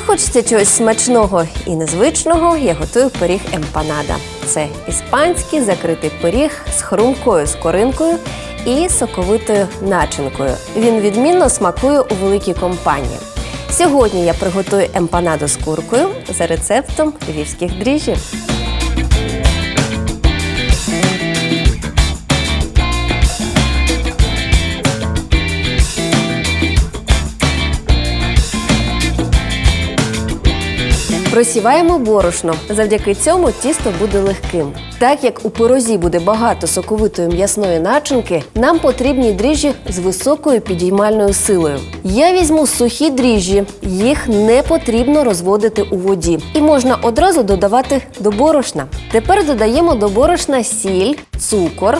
хочеться чогось смачного і незвичного, я готую пиріг емпанада. Це іспанський закритий пиріг з хрумкою скоринкою і соковитою начинкою. Він відмінно смакує у великій компанії. Сьогодні я приготую емпанаду з куркою за рецептом львівських дріжджів. Просіваємо борошно. Завдяки цьому тісто буде легким. Так як у пирозі буде багато соковитої м'ясної начинки, нам потрібні дріжджі з високою підіймальною силою. Я візьму сухі дріжджі, їх не потрібно розводити у воді, і можна одразу додавати до борошна. Тепер додаємо до борошна сіль, цукор,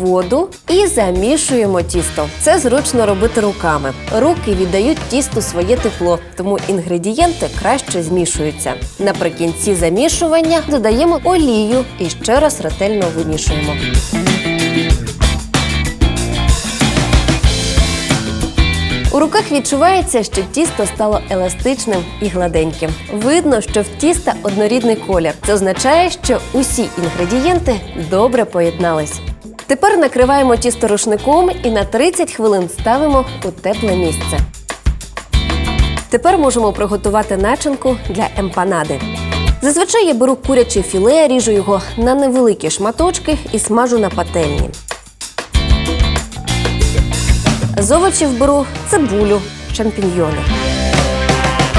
воду і замішуємо тісто. Це зручно робити руками. Руки віддають тісту своє тепло, тому інгредієнти краще змішуються. Наприкінці замішування додаємо олію і ще раз ретельно вимішуємо. У руках відчувається, що тісто стало еластичним і гладеньким. Видно, що в тіста однорідний колір. Це означає, що усі інгредієнти добре поєднались. Тепер накриваємо тісто рушником і на 30 хвилин ставимо у тепле місце. Тепер можемо приготувати начинку для емпанади. Зазвичай я беру куряче філе, ріжу його на невеликі шматочки і смажу на пательні. З овочів беру цибулю, шампіньйони.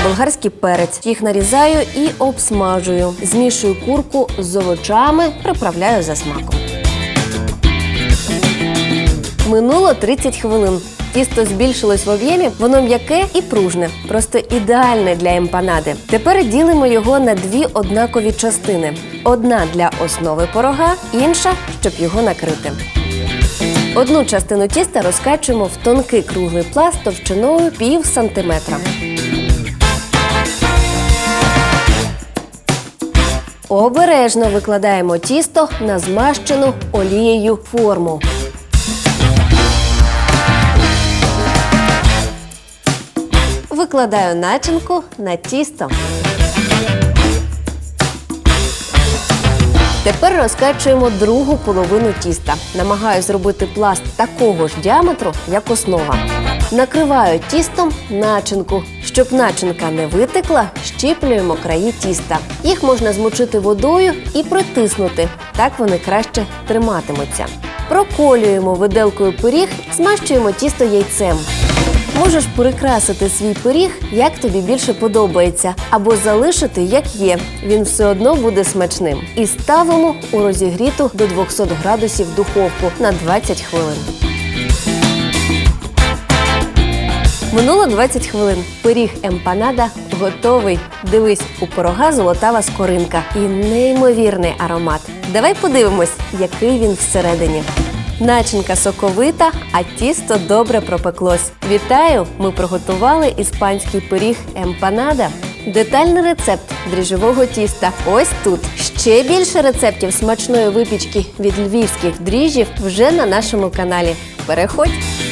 Болгарський перець. Їх нарізаю і обсмажую. Змішую курку з овочами, приправляю за смаком. Минуло 30 хвилин. Тісто збільшилось в об'ємі, воно м'яке і пружне, просто ідеальне для емпанади. Тепер ділимо його на дві однакові частини: одна для основи порога, інша, щоб його накрити. Одну частину тіста розкачуємо в тонкий круглий пласт товщиною пів сантиметра. Обережно викладаємо тісто на змащену олією форму. Викладаю начинку на тісто. Тепер розкачуємо другу половину тіста. Намагаюсь зробити пласт такого ж діаметру, як основа. Накриваю тістом начинку. Щоб начинка не витекла, щіплюємо краї тіста. Їх можна змочити водою і притиснути. Так вони краще триматимуться. Проколюємо виделкою пиріг, змащуємо тісто яйцем. Можеш прикрасити свій пиріг, як тобі більше подобається, або залишити як є. Він все одно буде смачним. І ставимо у розігріту до 200 градусів духовку на 20 хвилин. Минуло 20 хвилин. Пиріг емпанада готовий. Дивись, у порога золотава скоринка і неймовірний аромат. Давай подивимось, який він всередині. Начинка соковита, а тісто добре пропеклось. Вітаю! Ми приготували іспанський пиріг емпанада. Детальний рецепт дріжджового тіста. Ось тут. Ще більше рецептів смачної випічки від львівських дріжджів вже на нашому каналі. Переходь!